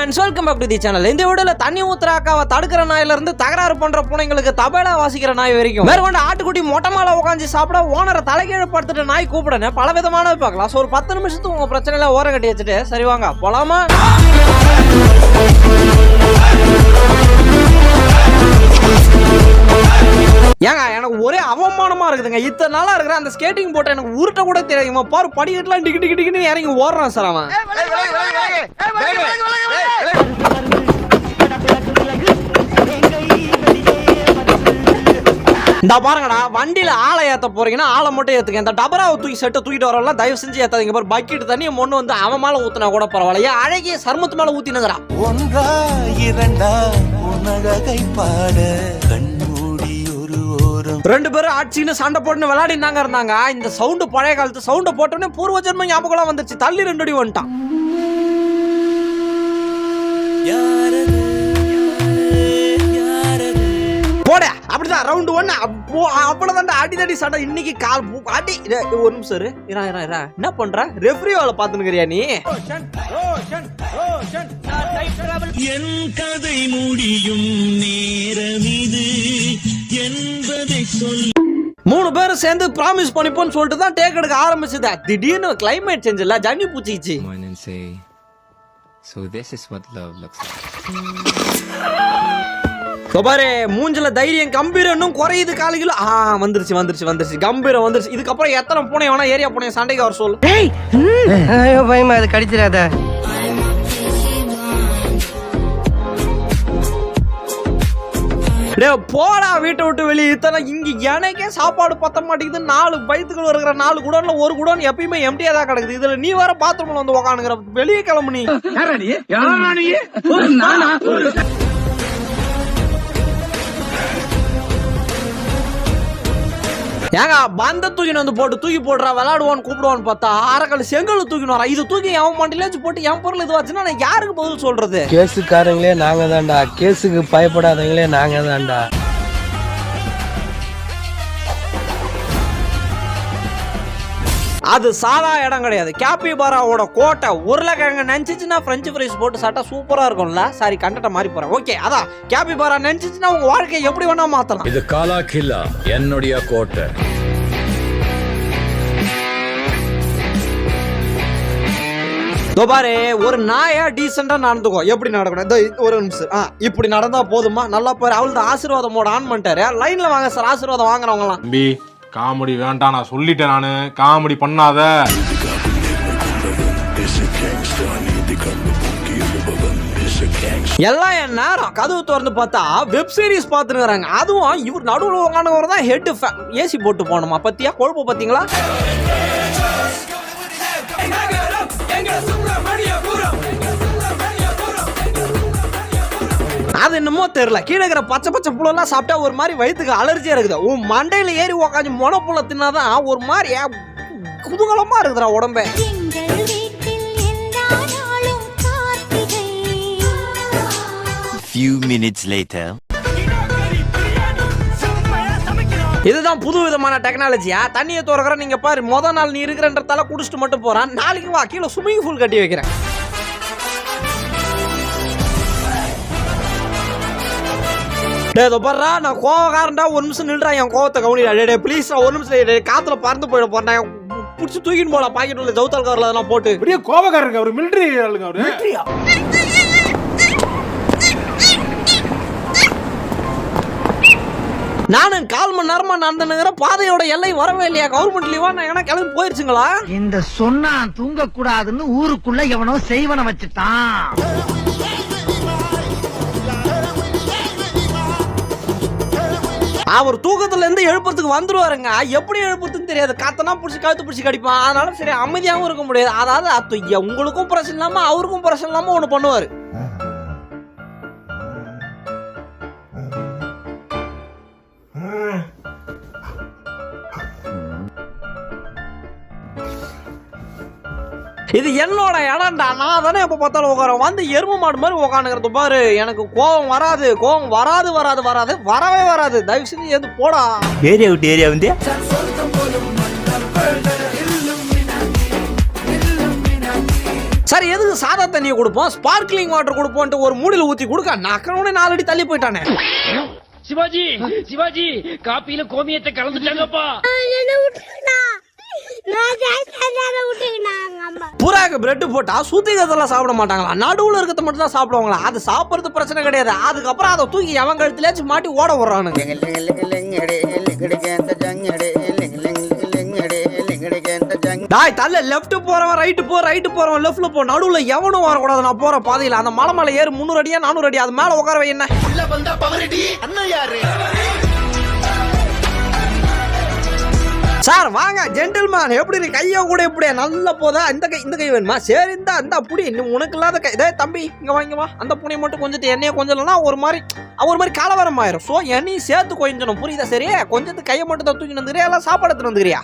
Friends welcome back to the channel இந்த வீடியோல தண்ணி ஊத்துற அக்காவை தடுக்கிற நாயில இருந்து தகராறு பண்ற பூனைங்களுக்கு தபேலா வாசிக்கிற நாய் வரைக்கும். மேற்கொண்டு ஆட்டுக்குட்டி மொட்டை மாலை உட்காந்து சாப்பிட ஓனரை தலைகீழ படுத்துட்டு நாய் கூப்பிடணும் பல விதமான பார்க்கலாம். ஸோ ஒரு பத்து நிமிஷத்துக்கு உங்க பிரச்சனையில ஓரம் கட்டி வச்சுட்டு சரி வாங்க போலாமா? ஏங்க எனக்கு ஒரே அவமானமா இருக்குதுங்க. இத்தனை நாளா இருக்கிற அந்த ஸ்கேட்டிங் போட்ட எனக்கு உருட்ட கூட தெரியாதுங்க பாரு படிக்கட்டுலாம் டிக்கி டிக்கி டிக்கின்னு இறங்கி ஓடுறான் சார் அவன். இந்த பாருங்கடா வண்டியில ஆளை ஏத்த போறீங்கன்னா ஆளை மட்டும் ஏத்துங்க. இந்த டபராவை தூக்கி செட்டை தூக்கிட்டு வரலாம் தயவு செஞ்சு ஏத்தாதீங்க. பாரு பக்கெட் தண்ணியை மொண்ணு வந்து அவன் மேல ஊத்துனா கூட பரவாயில்ல. ஏன் அழகிய சர்மத்து மேல ஊத்தினுங்கிறா ஒன்றா இரண்டா உனகை பாட. கண்மூடி ஓரம் ரெண்டு பேரும் ஆட்சின்னு சண்டை போட்டுன்னு விளையாடினாங்க இருந்தாங்க. இந்த சவுண்டு பழைய காலத்து சவுண்டை போட்டோன்னே பூர்வ ஜென்ம ஞாபகம் வந்துச்சு தள்ளி ரெண்டு அடி வந்துட்டான். போட அப்படிதான். ரவுண்ட் ஒன்னு அப்போ அவ்வளவுதான் சண்டை. இன்னைக்கு கால் அடி. ஒரு நிமிஷம் இரு. இரா இரா இரா என்ன பண்ற? ரெஃப்ரி வேலை பாத்துனுக்கிறியா நீ? என் கதை முடியும் நேரம் மூணு பேரும் சேர்ந்து ப்ராமிஸ் பண்ணிப்போன்னு சொல்லிட்டு தான் டேக் எடுக்க ஆரம்பிச்சது. திடீர்னு கிளைமேட் சேஞ்ச் இல்ல ஜன்னி பூச்சிச்சு So this is what love looks like. பாரு மூஞ்சில தைரியம் கம்பீரம் இன்னும் குறையுது காலு கிலோ ஆ வந்துருச்சு வந்துருச்சு வந்துருச்சு. கம்பீரம் வந்துருச்சு. இதுக்கப்புறம் எத்தனை பூனை வேணா ஏரியா பூனை சண்டைக்கு வர சொல்லு. பயமா அது கடிச்சிடாத போடா வீட்டை விட்டு வெளியே. இத்தனை இங்க எனக்கே சாப்பாடு பத்த மாட்டேங்குது. நாலு பயத்துக்குள்ள இருக்கிற நாலு குடோன்ல ஒரு குடோன் எப்பயுமே எம்டியா தான் கிடக்குது. இதுல நீ வேற பாத்ரூம்ல வந்து உக்காந்துங்கிற வெளியே கிளம்பு நீ. ஏங்க பந்த தூக்கின்னு வந்து போட்டு தூக்கி போடுறா விளாடுவான் கூப்பிடுவான்னு பார்த்தா அரைக்கல் செங்கல் தூக்கின்னு வரா இது தூக்கி எவன் மண்டிலேச்சு போட்டு என் பொருள் இதுவாச்சுன்னா நான் யாருக்கு பதில் சொல்றது? கேஸுக்காரங்களே நாங்க தான்டா கேஸுக்கு பயப்படாதவங்களே நாங்க தான்டா அது சாதா இடம் கிடையாது. கேபிபாராவோட கோட்டை உருளைக்கிழங்கு நினைச்சிச்சுன்னா ஃப்ரெஞ்சு ஃப்ரைஸ் போட்டு சாப்பிட்டா சூப்பரா இருக்கும்ல? சாரி கண்டட்ட மாதிரி போறேன். ஓகே அதான் கேபிபாரா நினைச்சிச்சுன்னா உங்க வாழ்க்கையை எப்படி வேணா மாத்தலாம். இது காலா கில்லா என்னுடைய கோட்டை. இதோ பாரு ஒரு நாயா டீசெண்டா நடந்துக்கோ. எப்படி நடக்கணும்? இதோ இது ஒரு நிமிஷம். ஆ இப்படி நடந்தா போதுமா? நல்லா பாரு அவள்தான் ஆசீர்வாதம் மோட ஆன் பண்ணிட்டாரு. லைன்ல வாங்க சார் ஆசீர்வாதம் வாங்குறவங்கலாம். தம்பி காமெடி வேண்டாம் நான் சொல்லிட்டேன் நான். காமெடி பண்ணாத. எல்லாம் என் நேரம். கதவு திறந்து பார்த்தா வெப் சீரிஸ் பார்த்துருக்காங்க அதுவும் இவர் நடுவில் உட்காந்துவர் தான் ஹெட் ஏசி போட்டு போகணுமா? பத்தியா? கொழுப்பு பார்த்தீங்களா அது என்னமோ தெரியல. கீழே இருக்கிற பச்சை பச்சை புள்ளெல்லாம் சாப்பிட்டா ஒரு மாதிரி வயிற்றுக்கு அலர்ஜியா இருக்குது. உன் மண்டையில ஏறி உக்காந்து மொன புள்ள தின்னாதான் ஒரு மாதிரி ஏ- குதூகலமா இருக்குதுடா உடம்பே. few minutes later. இதுதான் புது விதமான டெக்னாலஜியா தண்ணியை திறக்கிற நீங்க பாரு முத நாள் நீ இருக்கிறன்றதால குடிச்சிட்டு மட்டும் போறான். நாளைக்கு வா கீழே ஸ்விம்மிங் பூல் கட்டி வைக்கிறேன். டேய் இதோ பாருடா நான் கோவக்காரன்டா ஒரு நிமிஷம் நில்றா என் கோவத்தை கவனிடா. டே டேய் ப்ளீஸ் ஒரு நிமிஷம் காத்துல பறந்து போயிட போறேன். புடிச்சு தூக்கின்னு போலாம் பாக்கெட் உள்ள ஜவுத்தால் கவர்ல அதெல்லாம் போட்டு. பெரிய கோபக்காரங்க அவரு மிலிட்டரி ஆளுங்க அவரு. நானும் கால் மணி நேரமா நடந்துனுங்கிற பாதையோட எல்லை வரவே இல்லையா? கவர்மெண்ட் லீவா நான் எங்கன்னா கிளம்பி போயிருச்சுங்களா? இந்த சொன்னா தூங்க கூடாதுன்னு ஊருக்குள்ள எவனோ செய்வன வச்சுட்டான். அவர் தூக்கத்துல இருந்து எழுப்புறதுக்கு வந்துருவாருங்க. எப்படி எழுப்புறதுன்னு தெரியாது. காத்தனா பிடிச்சி கழுத்து பிடிச்சி கடிப்பான். அதனால சரி அமைதியாகவும் இருக்க முடியாது. அதாவது அத்து உங்களுக்கும் பிரச்சனை இல்லாம அவருக்கும் பிரச்சனை இல்லாம ஒன்று பண்ணுவாரு. இது என்னோட இடம்டா. நான் தானே எப்ப பார்த்தாலும் உட்காரேன் வந்து எருமை மாடு மாதிரி உட்காந்துக்கிறது பாரு. எனக்கு கோவம் வராது. கோவம் வராது வராது வராது. வரவே வராது. தயவு செஞ்சு எது போடா. ஏரியா விட்டு ஏரியா வந்து? சரி எதுக்கு சாதா தண்ணியை கொடுப்போம்? ஸ்பார்க்லிங் வாட்டர் கொடுப்போம்ட்டு ஒரு மூடியில் ஊத்தி கொடுக்க நக்கனோட நாலு அடி தள்ளி போயிட்டானே. சிவாஜி சிவாஜி காப்பியில கோமியத்தை கலந்துட்டாங்கப்பா. புறாக்கு பிரெட் போட்டா சுத்திகத்தெல்லாம் சாப்பிட மாட்டாங்களா நடுவுல இருக்கிறத மட்டும் தான் சாப்பிடுவாங்களா அது சாப்பிடுறது பிரச்சனை கிடையாது அதுக்கப்புறம் அதை தூக்கி எவன் கழுத்துலயாச்சும் மாட்டி ஓட விடுறானுங்க டாய் தள்ள லெஃப்ட் போறவன் ரைட்டு போ ரைட்டு போறவன் லெஃப்ட்ல போ நடுவுல எவனும் வரக்கூடாது நான் போற பாதையில அந்த மலை மலை ஏறு முந்நூறு அடியா நானூறு அடி அது மேல உட்கார வை என்ன சார் வாங்க ஜென்டில்மேன் எப்படி இருக்கு கையை கூட எப்படி நல்ல போதா? இந்த கை இந்த கை வேணுமா? சரி இந்த அந்த புடி. இன்னும் உனக்கு இல்லாத கை. இதே தம்பி இங்க வாங்க வா. அந்த புனியை மட்டும் கொஞ்சம் எண்ணெயை கொஞ்சம்னா ஒரு மாதிரி ஒரு மாதிரி கலவரம் ஆயிரும். ஸோ எண்ணெயும் சேர்த்து கொஞ்சணும். புரியுதா சரி? கொஞ்சத்து கையை மட்டும் தான் தூக்கி வந்துக்கிறியா எல்லாம் சாப்பாடு எடுத்துட்டு வந்துக்கிறியா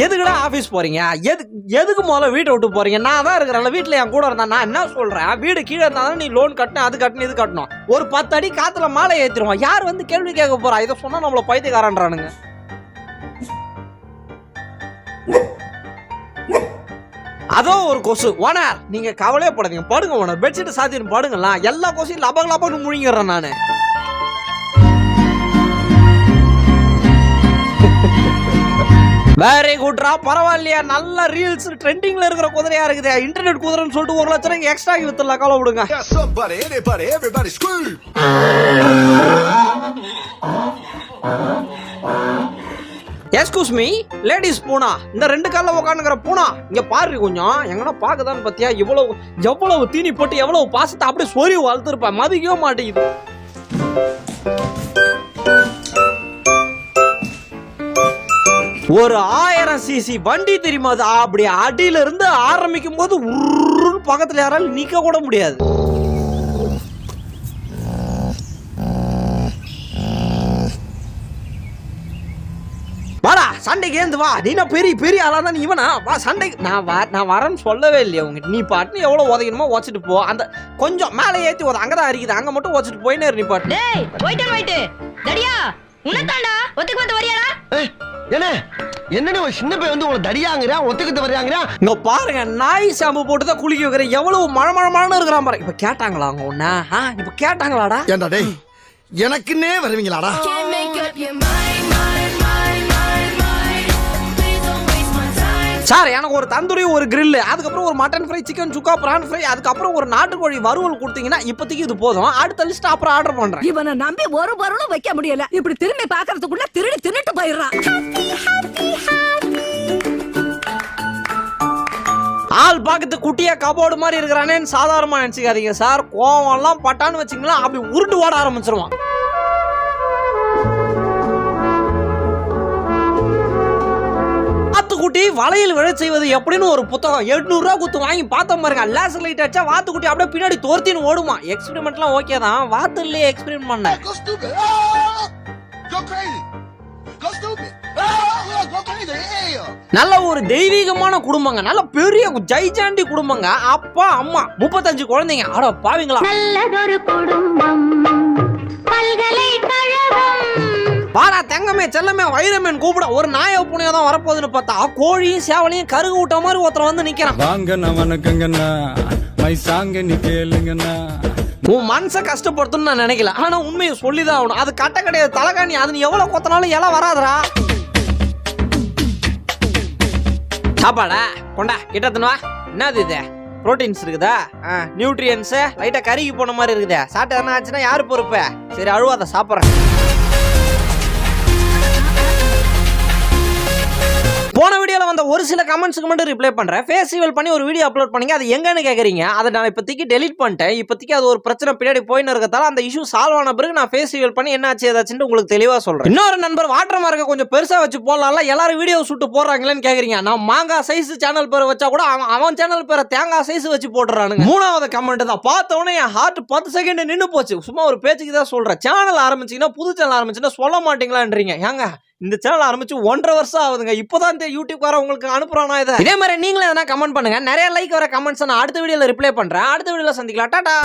எதுக்குடா ஆஃபீஸ் போறீங்க? எது எதுக்கு முதல்ல வீட்டை விட்டு போறீங்க? நான் தான் இருக்கிறேன் வீட்டில் என் கூட இருந்தா நான் என்ன சொல்றேன்? வீடு கீழே இருந்தாலும் நீ லோன் கட்டணும் அது கட்டணும் இது கட்டணும். ஒரு பத்து அடி காத்துல மாலை ஏத்திருவோம் யார் வந்து கேள்வி கேட்க போறா? இதை சொன்னா நம்மள பைத்தியக்காரன்றானுங்க. அதோ ஒரு கொசு. ஓனர் நீங்க கவலையே படாதீங்க. படுங்க ஓனர். பெட்ஷீட் சாத்தின்னு படுங்களா எல்லா கொசையும் லபக் லபக்னு முழுங்கிடுறேன் நான். வெரி குட்ரா பரவாயில்லையா? நல்ல ரீல்ஸ் ட்ரெண்டிங்ல இருக்கிற குதிரையா இருக்குது. இன்டர்நெட் குதிரைன்னு சொல்லிட்டு ஒரு லட்சம் ரூபாய்க்கு எக்ஸ்ட்ரா வித்துலாம் கவலை விடுங்க! எஸ்கூஸ் மீ லேடிஸ் பூனா. இந்த ரெண்டு கால்ல உட்காந்துக்கிற பூனா இங்க பாரு கொஞ்சம். எங்கன்னா பாக்குதான்னு பாத்தியா? இவ்வளவு எவ்வளவு தீனி போட்டு எவ்வளவு பாசத்தை அப்படியே சொறி வளர்த்துருப்பா. மதிக்கவே மாட்டேங்குது. ஒரு ஆயிரம் சிசி வண்டி தெரியுமா அது? அப்படி அடியில இருந்து ஆரம்பிக்கும் போது உருன்னு பக்கத்துல யாராலும் நிக்க கூட முடியாது. வாடா சண்டைக்கு ஏந்து வா. நீ நான் பெரிய பெரிய ஆளா தான் நீ இவனா? வா சண்டைக்கு நான் வா நான் வரேன்னு சொல்லவே இல்லையா உங்க நீ பாட்டு எவ்வளவு உதைக்கணுமோ உதச்சிட்டு போ. அந்த கொஞ்சம் மேலே ஏத்தி உத. அங்கதான் அரிக்குது. அங்க மட்டும் உதச்சிட்டு போயினே நீ பாட்டு டேய் போயிட்டு போயிட்டு. தடியா உனத்தாண்டா ஒத்துக்கு வந்து வரியாடா? என்ன? என்னன்னு ஒரு சின்ன பையன் வந்து உங்களை தடியாங்கிறா ஒத்துக்கிட்டு வர்றாங்கிறா? இங்க பாருங்க நாய் ஷாம்பு போட்டு தான் குளிக்க வைக்கிறேன் எவ்வளவு மழை மழை மழைன்னு இருக்கிறான் பாரு. இப்ப கேட்டாங்களா அவங்க ஒண்ணா ஆ, இப்ப கேட்டாங்களாடா? ஏண்டா டேய் எனக்குன்னே வருவீங்களாடா? சார் எனக்கு ஒரு தந்தூரி ஒரு grill அதுக்கப்புறம் ஒரு மட்டன் ஃப்ரை சிக்கன் சுக்கா பிரான் ஃப்ரை அதுக்கப்புறம் ஒரு நாட்டுக்கோழி வறுவல் கொடுத்தீங்கன்னா இப்போதைக்கு இது போதும். அடுத்த லிஸ்ட் அப்புறம் ஆர்டர் பண்றேன். இவனை நம்பி ஒரு பொருளும் வைக்க முடியல. இப்படி திரும்பி பாக்குறதுக்குள்ள திருடி தின்னுட்டு போயிடுறான். ஆள் பார்க்கறது குட்டியா கபோர்டு மாதிரி இருக்கிறானேன்னு சாதாரணமா நினைச்சுக்காதீங்க சார். கோவம் எல்லாம் பட்டான்னு வச்சுங்களா அப்படி உருட்டு ஓட ஆரம்பிச்சிருவான். வாத்துக்குட்டி வலையில் விழ செய்வது எப்படின்னு ஒரு புத்தகம். 800 ரூபா குத்து வாங்கி பார்த்தோம் பாருங்க. லேசர் லைட் அடிச்சா வாத்துக்குட்டி அப்படியே பின்னாடி தோர்த்தின்னு ஓடுமா. எக்ஸ்பெரிமெண்ட்லாம் ஓகே தான். வாத்து இல்லையே எக்ஸ்பெரிமெண்ட்! Yeah! நல்ல ஒரு தெய்வீகமான குடும்பங்க. நல்ல பெரிய ஜைஜாண்டி குடும்பங்க. அப்பா அம்மா முப்பத்தஞ்சு குழந்தைங்க. அட பாவீங்களா. நல்லதொரு குடும்பம். பல்கலைக்கழகம் வாடா தங்கமே செல்லமே வைரமேன் கூப்பிட ஒரு நாய புனியா தான் வரப்போகுதுன்னு பார்த்தா கோழியும் சேவலையும் கருகு விட்ட மாதிரி ஒருத்தர் வந்து நிக்கிறான். வாங்கண்ணா வணக்கங்கண்ணா. மை சாங்க நீ கேளுங்கண்ணா. உன் மனசை கஷ்டப்படுத்தணும்னு நான் நினைக்கல. ஆனா உண்மையை சொல்லிதான் ஆகணும். அது கட்ட கிடையாது. தலைகாணி அது நீ எவ்வளவு கொத்தனாலும் இலை வராதுடா. சாப்பாடா கொண்டா கிட்டத்துன்னு வா. என்னது இது? புரோட்டீன்ஸ் இருக்குதா? நியூட்ரியன்ஸ் லைட்டா கருகி போன மாதிரி இருக்குதே. சாப்பிட்டு என்ன ஆச்சுன்னா யாரு பொறுப்பு? சரி அழுவாத சாப்பிட்றேன். போன வீடியோவில் வந்த ஒரு சில கமெண்ட்ஸுக்கு மட்டும் ரிப்ளை பண்ணுறேன் ஃபேஸ்டிவல் பண்ணி ஒரு வீடியோ அப்லோட் பண்ணிங்க அது எங்கன்னு கேட்குறீங்க அதை நான் இப்போதைக்கு டெலிட் பண்ணிட்டேன். இப்போதைக்கு அது ஒரு பிரச்சனை பின்னாடி போயின்னு இருக்கிறதால அந்த இஷ்யூ சால்வ் ஆன பிறகு நான் ஃபேஸ்டிவல் பண்ணி என்ன ஆச்சு ஏதாச்சுன்னு உங்களுக்கு தெளிவாக சொல்கிறேன் இன்னொரு நண்பர் வாட்டர் மார்க்கை கொஞ்சம் பெருசாக வச்சு போடலாம்ல எல்லாரும் வீடியோ சுட்டு போடுறாங்களேன்னு கேட்குறீங்க நான் மாங்காய் சைஸ் சேனல் பேரை வச்சா கூட அவன் அவன் சேனல் பேரை தேங்காய் சைஸ் வச்சு போட்டுறானுங்க. மூணாவது கமெண்ட் தான். பார்த்த என் ஹார்ட் பத்து செகண்ட் நின்று போச்சு. சும்மா ஒரு பேச்சுக்கு தான் சொல்கிறேன் சேனல் ஆரம்பிச்சீங்கன்னா புது சேனல் ஆரம்பிச்சுன்னா சொல்ல மாட்டீங்களான்றீங்க. ஏங்க இந்த சேனல் ஆரம்பிச்சு ஒன்றரை வருஷம் ஆகுதுங்க. இப்போதான் இந்த யூடியூப் வர உங்களுக்கு அனுப்புறானா இதை? இதே மாதிரி நீங்களும் எதனா கமெண்ட் பண்ணுங்க. நிறைய லைக் வர கமெண்ட்ஸ் நான் அடுத்த வீடியோல ரிப்ளை பண்றேன். அடுத்த வீடியோல சந்திக்கலாம். டாடா!